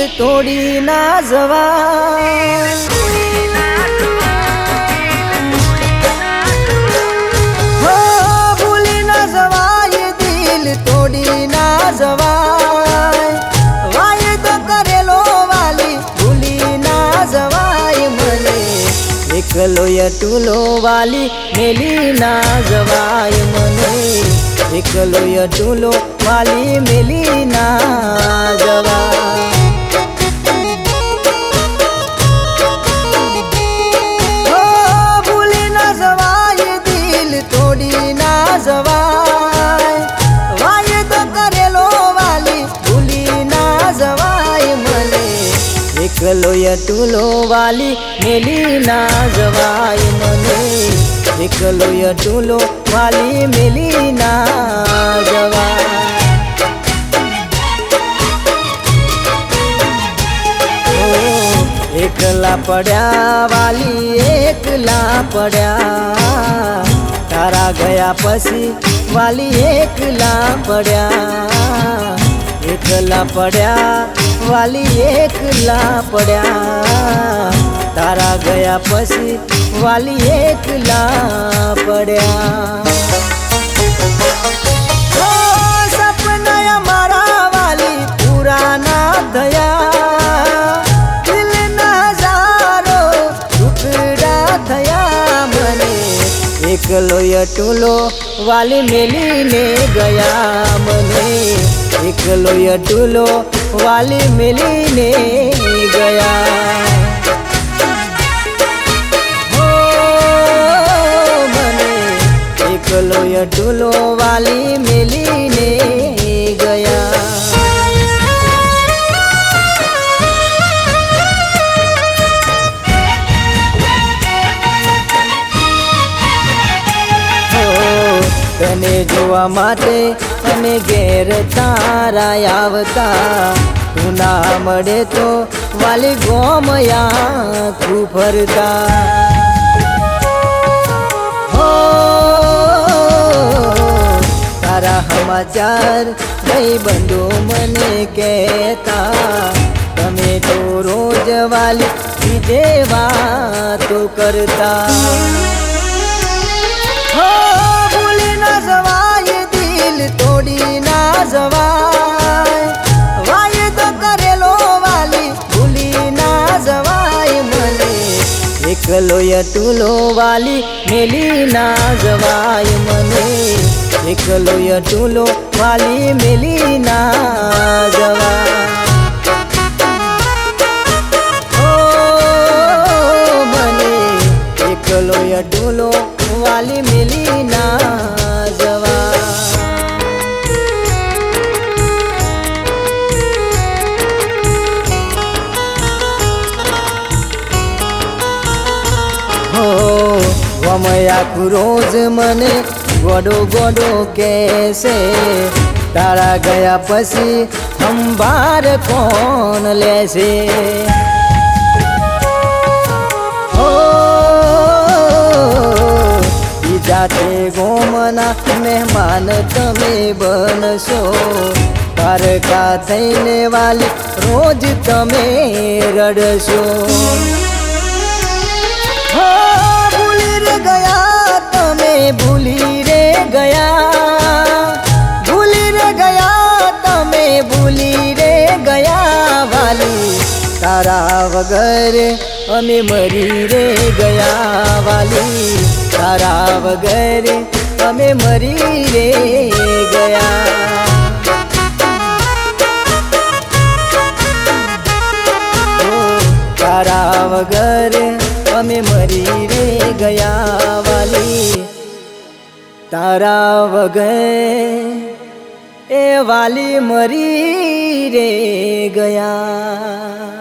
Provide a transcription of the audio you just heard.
દિલ તોડી ના જવા એકલો અટુલો વાલી, મેલી ના જવાય મને. એકલો અટુલો વાલી, મેલી ના જવાય. એકલો વાલી મેલી ના જવાય મને. એકલો ટૂલો વાલી મેલી ના જવાય. એકલા પડ્યા વાલી, એકલા પડ્યા. તારા ગયા પછી વાલી એકલા પડ્યા. એકલા પડ્યા વાલી એકલા પડ્યા તારા ગયા પછી વાલી એકલા પડ્યા એકલો અટુલો વાલી મેલીને ગયા મને. એકલો અટુલો વાલી મેલીને ગયા. મને. એકલો અટુલો વાલી મેલીને તને જોવા માટે અને ઘેર તારા આવતા. તું ના મળે તો વાલી ગોમયા તું ફરતા તારા સમાચાર ભાઈ બંધુ મને કહેતા. તમે તો રોજ વાલી બીજે વાતો કરતા. એકલો ટૂલો વાલી મેલી ના જવાય મને એકલો ટૂલો વાલી મેલી ના જવાય ઓ મને એકલો ડોલો વાલી મેલી ના વમયા રોજ મને ગોડો ગોડો કેસે તારા ગયા પછી સંભાર કોણ લેશે? જાતે ગોમના મહેમાન તમે બનશો. પારકા થઈને વાલી રોજ તમે રડશો. હો ગયા, તમે ભૂલી રે ગયા. ભૂલી રે ગયા, તમે ભૂલી રે ગયા. વાલી, તારા વગર અમે મરી રે ગયા. વાલી, તારા વગર અમે મરી રે ગયા. તારા વગર અમે મરી રે ગયા વાલી તારા વગર એ વાલી મરી રે ગયા.